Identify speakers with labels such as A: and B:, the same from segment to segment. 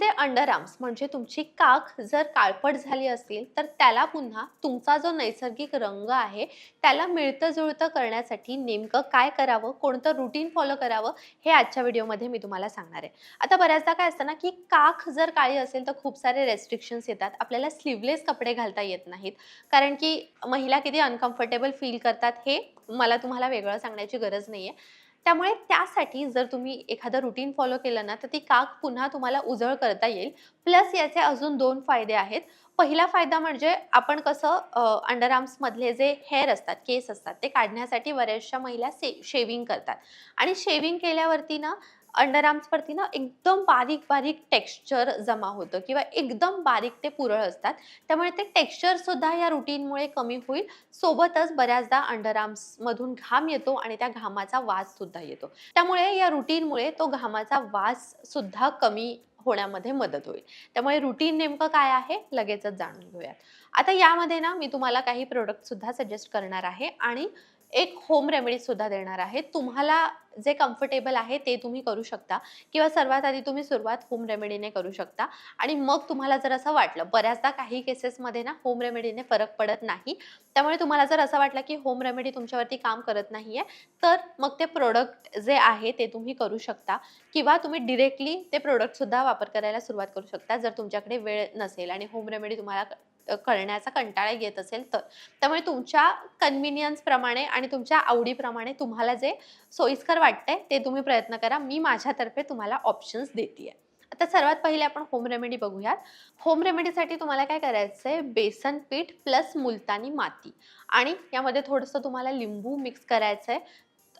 A: तुमचे अंडरआर्म्स म्हणजे तुमची काख जर काळपट झाली असतील तर त्याला पुन्हा तुमचा जो नैसर्गिक रंग आहे त्याला मिळतं जुळतं करण्यासाठी नेमकं काय करावं कोणतं रुटीन फॉलो करावं हे आजच्या व्हिडिओमध्ये मी तुम्हाला सांगणार आहे. आता बऱ्याचदा काय असतं ना की काख जर काळी असेल तर खूप सारे रेस्ट्रिक्शन्स येतात. आपल्याला स्लीवलेस कपडे घालता येत नाहीत. कारण की महिला किती अनकम्फर्टेबल फील करतात हे मला तुम्हाला वेगळं सांगण्याची गरज नाही आहे त्यामुळे त्यासाठी जर तुम्ही एखादं रुटीन फॉलो केलं ना तर ती काक पुन्हा तुम्हाला उजळ करता येईल. प्लस याचे अजून दोन फायदे आहेत. पहिला फायदा म्हणजे आपण कसं अंडर आर्म्समधले जे हेअर असतात केस असतात ते काढण्यासाठी बऱ्याचशा महिला से शेविंग करतात. आणि शेविंग केल्यावरती ना अंडरआर्म्सवरती ना एकदम बारीक बारीक टेक्स्चर जमा होतं किंवा एकदम बारीक ते पुरळ असतात. त्यामुळे ते टेक्स्चर सुद्धा या रुटीनमुळे कमी होईल. सोबतच बऱ्याचदा अंडरआर्म्समधून घाम येतो आणि त्या घामाचा वास सुद्धा येतो. त्यामुळे या रुटीनमुळे तो घामाचा वास सुद्धा कमी होण्यामध्ये मदत होईल. त्यामुळे रुटीन नेमकं काय आहे लगेचच जाणून घेऊयात. आता यामध्ये ना मी तुम्हाला काही प्रोडक्ट सुद्धा सजेस्ट करणार आहे आणि एक होम रेमेडी सुद्धा देणार आहे. तुम्हाला जे कम्फर्टेबल आहे ते तुम्ही करू शकता. किंवा सर्वात आधी तुम्ही सुरुवात होम रेमेडीने करू शकता. आणि मग तुम्हाला जर असं वाटलं बऱ्याचदा काही केसेसमध्ये ना होम रेमेडीने फरक पडत नाही. त्यामुळे तुम्हाला जर असं वाटलं की होम रेमेडी तुमच्यावरती काम करत नाहीये तर मग ते प्रोडक्ट जे आहे ते तुम्ही करू शकता. किंवा तुम्ही डिरेक्टली ते प्रोडक्टसुद्धा वापर करायला सुरुवात करू शकता जर तुमच्याकडे वेळ नसेल आणि होम रेमेडी तुम्हाला करण्याचा कंटाळा येत असेल तर. त्यामुळे तुमच्या कन्व्हिनियन्सप्रमाणे आणि तुमच्या आवडीप्रमाणे तुम्हाला जे सोयीस्कर वाटतंय ते तुम्ही प्रयत्न करा. मी माझ्यातर्फे तुम्हाला ऑप्शन्स देते आता सर्वात पहिले आपण होम रेमेडी बघूयात. होम रेमेडीसाठी तुम्हाला काय करायचं आहे बेसन पीठ प्लस मुलतानी माती. आणि यामध्ये थोडंसं तुम्हाला लिंबू मिक्स करायचं आहे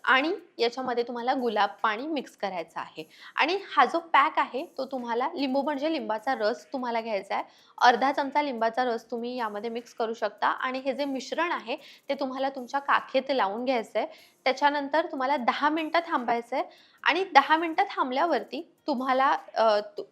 A: आणि याच्यामध्ये तुम्हाला गुलाब पाणी मिक्स करायचं आहे. आणि हा जो पॅक आहे तो तुम्हाला लिंबू म्हणजे लिंबाचा रस तुम्हाला घ्यायचा आहे. अर्धा चमचा लिंबाचा रस तुम्ही यामध्ये मिक्स करू शकता. आणि हे जे मिश्रण आहे ते तुम्हाला तुमच्या काखेत लावून घ्यायचं आहे त्याच्यानंतर तुम्हाला दहा मिनटं थांबायचं आहे आणि दहा मिनटं थांबल्यावरती तुम्हाला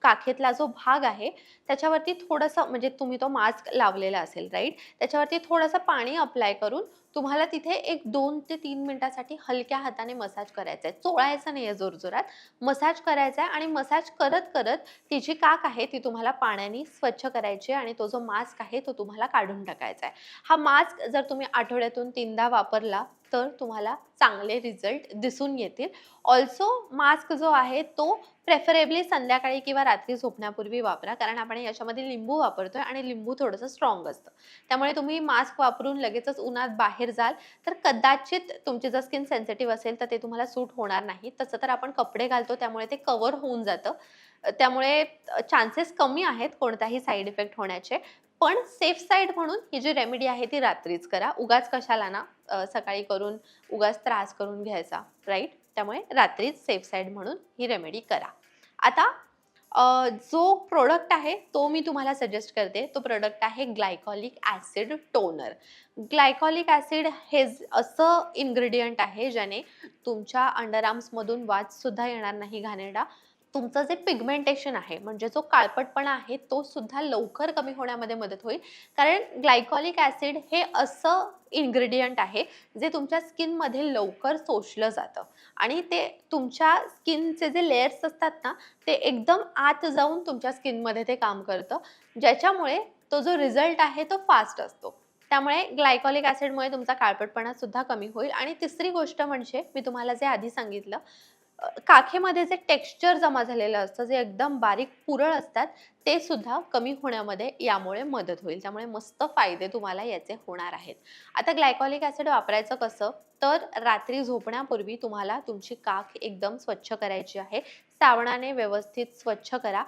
A: काखेतला जो भाग आहे त्याच्यावरती थोडंसं म्हणजे तुम्ही तो मास्क लावलेला असेल राईट त्याच्यावरती थोडंसं पाणी अप्लाय करून तुम्हाला तिथे एक दोन ते तीन मिनटासाठी हलक्या हाताने मसाज करायचा आहे चोळायचा नाही आहे जोरजोरात. मसाज करायचा आहे आणि मसाज करत करत ती जी काक आहे ती तुम्हाला पाण्याने स्वच्छ करायची आणि तो जो मास्क आहे तो तुम्हाला काढून टाकायचा आहे. हा मास्क जर तुम्ही आठवड्यातून तीनदा वापरला तर तुम्हाला चांगले रिझल्ट दिसून येतील. ऑल्सो मास्क जो आहे तो प्रेफरेबली संध्याकाळी किंवा रात्री झोपण्यापूर्वी वापरा कारण आपण याच्यामध्ये लिंबू वापरतोय आणि लिंबू थोडंसं स्ट्रॉंग असतं. त्यामुळे तुम्ही मास्क वापरून लगेचच उन्हात बाहेर जाल तर कदाचित तुमची जर स्किन सेन्सिटिव्ह असेल तर ते तुम्हाला सूट होणार नाही. तसं तर आपण कपडे घालतो त्यामुळे ते कवर होऊन जातं. त्यामुळे चान्सेस कमी आहेत कोणताही साईड इफेक्ट होण्याचे. पण सेफ साईड म्हणून ही जी रेमेडी आहे ती रात्रीच करा. उगाच कशाला ना सकाळी करून उगाच त्रास करून घ्यायचा राईट त्यामुळे रात्रीच सेफ साईड म्हणून ही रेमेडी करा. आता जो प्रोडक्ट आहे तो मी तुम्हाला सजेस्ट करते. तो प्रोडक्ट आहे glycolic acid toner glycolic acid हे असं इन्ग्रेडियंट आहे ज्याने तुमच्या अंडरआर्म्समधून वाजसुद्धा येणार नाही घाणेरडा. तुमचं जे पिगमेंटेशन आहे म्हणजे जो काळपटपणा आहे तो सुद्धा लवकर कमी होण्यामध्ये मदत होईल. कारण ग्लायकॉलिक ॲसिड हे असं इन्ग्रेडियंट आहे जे तुमच्या स्किनमध्ये लवकर सोशलं जातं. आणि ते तुमच्या स्किनचे जे लेयर्स असतात ना ते एकदम आत जाऊन तुमच्या स्किनमध्ये ते काम करतं. ज्याच्यामुळे तो जो रिझल्ट आहे तो फास्ट असतो. त्यामुळे ग्लायकॉलिक ॲसिडमुळे तुमचा काळपटपणा सुद्धा कमी होईल. आणि तिसरी गोष्ट म्हणजे मी तुम्हाला जे आधी सांगितलं काखेमध्ये जे टेक्स्चर जमा झालेलं असतं जे एकदम बारीक पुरळ असतात ते सुद्धा कमी होण्यामध्ये यामुळे मदत होईल. त्यामुळे मस्त फायदे तुम्हाला याचे होणार आहेत. आता ग्लायकॉलिक ॲसिड वापरायचं कसं? तर रात्री झोपण्यापूर्वी तुम्हाला तुमची काख एकदम स्वच्छ करायची आहे. सावणाने व्यवस्थित स्वच्छ करा.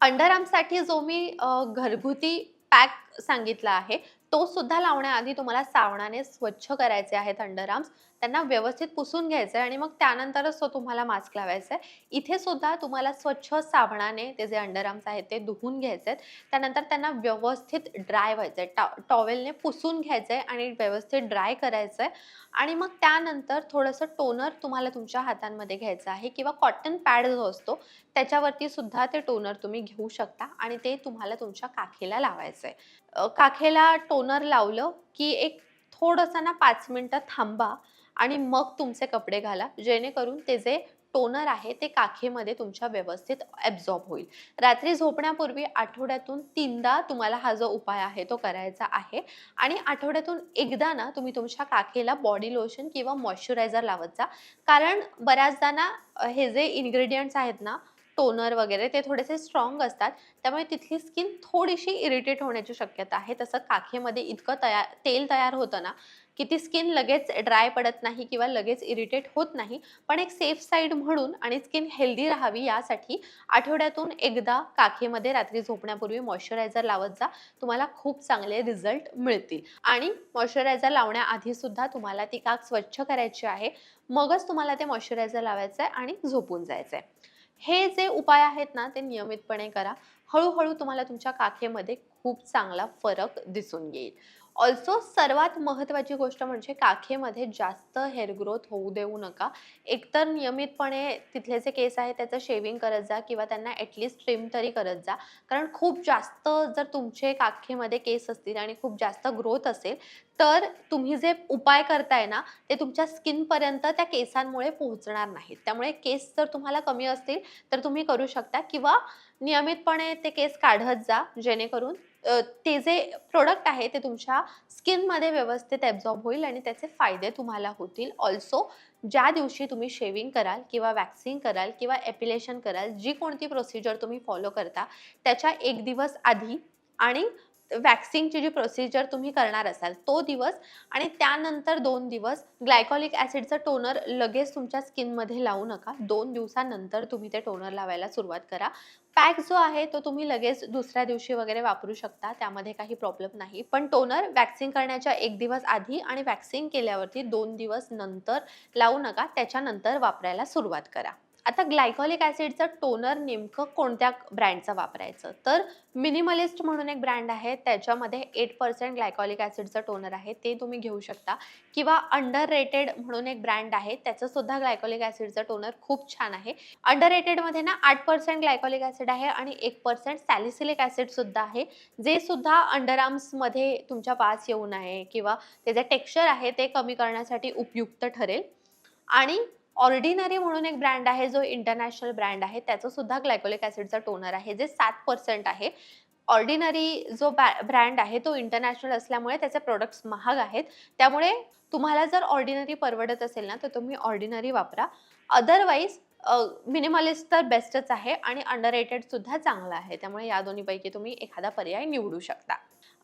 A: अंडरआर्मसाठी जो मी घरगुती पॅक सांगितला आहे तो सुद्धा लावण्याआधी तुम्हाला सावणाने स्वच्छ करायचे आहेत अंडरआर्म्स त्यांना व्यवस्थित पुसून घ्यायचं आहे आणि मग त्यानंतरच तो तुम्हाला मास्क लावायचा आहे इथे सुद्धा तुम्हाला स्वच्छ साबणाने ते जे अंडरआर्म्स आहेत ते धुवून घ्यायचे आहेत त्यानंतर त्यांना व्यवस्थित ड्राय व्हायचं आहे टॉ टॉवेलने पुसून घ्यायचं आहे आणि व्यवस्थित ड्राय करायचं आहे आणि मग त्यानंतर थोडंसं टोनर तुम्हाला तुमच्या हातांमध्ये घ्यायचं आहे किंवा कॉटन पॅड जो असतो त्याच्यावरती सुद्धा ते टोनर तुम्ही घेऊ शकता आणि ते तुम्हाला तुमच्या काखेला लावायचं आहे काखेला टोनर लावलं की एक थोडंसं ना पाच मिनटं थांबा आणि मग तुमचे कपडे घाला जेणेकरून ते जे टोनर आहे ते काखेमध्ये तुमच्या व्यवस्थित ॲब्झॉर्ब होईल. रात्री झोपण्यापूर्वी आठवड्यातून तीनदा तुम्हाला हा जो उपाय आहे तो करायचा आहे आणि आठवड्यातून एकदा ना तुम्ही तुमच्या काखेला बॉडी लोशन किंवा मॉइश्चरायझर लावत जा. कारण बऱ्याचदा ना हे जे इन्ग्रेडियंट्स आहेत ना टोनर वगैरे ते थोडेसे स्ट्रॉंग असतात. त्यामुळे तिथली स्किन थोडीशी इरिटेट होण्याची शक्यता आहे. तसं काखेमध्ये इतकं तयार तेल तयार होतं ना की ती स्किन लगेच ड्राय पडत नाही किंवा लगेच इरिटेट होत नाही. पण एक सेफ साईड म्हणून आणि स्किन हेल्दी राहावी यासाठी आठवड्यातून एकदा काखेमध्ये रात्री झोपण्यापूर्वी मॉइश्चरायझर लावत जा. तुम्हाला खूप चांगले रिझल्ट मिळतील. आणि मॉइश्चरायझर लावण्याआधी सुद्धा तुम्हाला ती काख स्वच्छ करायची आहे. मगच तुम्हाला ते मॉइश्चरायझर लावायचं आहे आणि झोपून जायचं आहे हे जे उपाय आहेत ना ते नियमितपणे करा. हळूहळू तुम्हाला तुमच्या काखेमध्ये खूप चांगला फरक दिसून येईल. ऑल्सो सर्वात महत्त्वाची गोष्ट म्हणजे काखेमध्ये जास्त हेअर ग्रोथ होऊ देऊ नका. एकतर नियमितपणे तिथले जे केस आहे त्याचं शेविंग करत जा किंवा त्यांना ॲटलिस्ट ट्रिम तरी करत जा. कारण खूप जास्त जर तुमचे काखेमध्ये केस असतील आणि खूप जास्त ग्रोथ असेल तर तुम्ही जे उपाय करताय ना ते तुमच्या स्किनपर्यंत त्या केसांमुळे पोहोचणार नाहीत. त्यामुळे केस जर तुम्हाला कमी असतील तर तुम्ही करू शकता किंवा नियमितपणे ते केस काढत जा जेणेकरून ते जे प्रोडक्ट आहे ते तुमच्या स्किनमध्ये व्यवस्थित ॲब्झॉर्ब होईल आणि त्याचे फायदे तुम्हाला होतील. ऑल्सो ज्या दिवशी तुम्ही शेविंग कराल किंवा वॅक्सिंग कराल किंवा एपिलेशन कराल जी कोणती प्रोसिजर तुम्ही फॉलो करता त्याच्या एक दिवस आधी आणि वॅक्सिंगची जी प्रोसिजर तुम्ही करणार असाल तो दिवस आणि त्यानंतर दोन दिवस ग्लायकॉलिक ॲसिडचं टोनर लगेच तुमच्या स्किनमध्ये लावू नका. दोन दिवसानंतर तुम्ही ते टोनर लावायला सुरुवात करा. पॅक जो आहे तो तुम्ही लगेच दुसऱ्या दिवशी वगैरे वापरू शकता त्यामध्ये काही प्रॉब्लेम नाही. पण टोनर वॅक्सिंग करण्याच्या एक दिवस आधी आणि वॅक्सिंग केल्यावरती दोन दिवस नंतर लावू नका त्याच्यानंतर वापरायला सुरुवात करा. आता ग्लायकॉलिक ॲसिडचं टोनर नेमकं कोणत्या ब्रँडचं वापरायचं? तर मिनिमलिस्ट म्हणून एक ब्रँड आहे त्याच्यामध्ये एट पर्सेंट ग्लायकॉलिक ॲसिडचं टोनर आहे ते तुम्ही घेऊ शकता. किंवा अंडर रेटेड म्हणून एक ब्रँड आहे त्याचंसुद्धा ग्लायकॉलिक ॲसिडचं टोनर खूप छान आहे. अंडर रेटेडमध्ये ना आठ पर्सेंट ग्लायकॉलिक ॲसिड आहे आणि एक पर्सेंट सॅलिसिलिक ॲसिडसुद्धा आहे जे सुद्धा अंडरआर्म्समध्ये तुमच्या पास येऊ नये किंवा त्याचं टेक्स्चर आहे ते कमी करण्यासाठी उपयुक्त ठरेल. आणि ऑर्डिनरी म्हणून एक ब्रँड आहे जो इंटरनॅशनल ब्रँड आहे त्याचं सुद्धा ग्लायकोलिक ॲसिडचा टोनर आहे जे सात पर्सेंट आहे. ऑर्डिनरी जो ब्रँड आहे तो इंटरनॅशनल असल्यामुळे त्याचे प्रोडक्ट्स महाग आहेत. त्यामुळे तुम्हाला जर ऑर्डिनरी परवडत असेल ना तर तुम्ही ऑर्डिनरी वापरा. अदरवाईज मिनिमलिस्ट तर बेस्टच आहे आणि अंडर सुद्धा चांगला आहे. त्यामुळे या दोन्हीपैकी तुम्ही एखादा पर्याय निवडू शकता.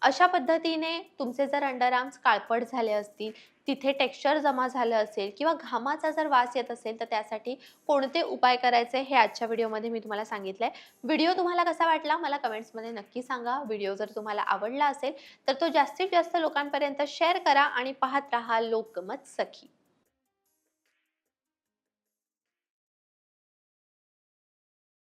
A: अशा पद्धतीने तुमचे जर अंडरआर्म्स काळपट झाले असतील तिथे टेक्स्चर जमा झालं असेल किंवा घामाचा जर वास येत असेल तर त्यासाठी कोणते उपाय करायचे हे आजच्या व्हिडिओमध्ये मी तुम्हाला सांगितलंय. व्हिडिओ तुम्हाला कसा वाटला मला कमेंट्समध्ये नक्की सांगा. व्हिडिओ जर तुम्हाला आवडला असेल तर तो जास्तीत जास्त लोकांपर्यंत शेअर करा आणि पाहत राहा लोकमत सखी.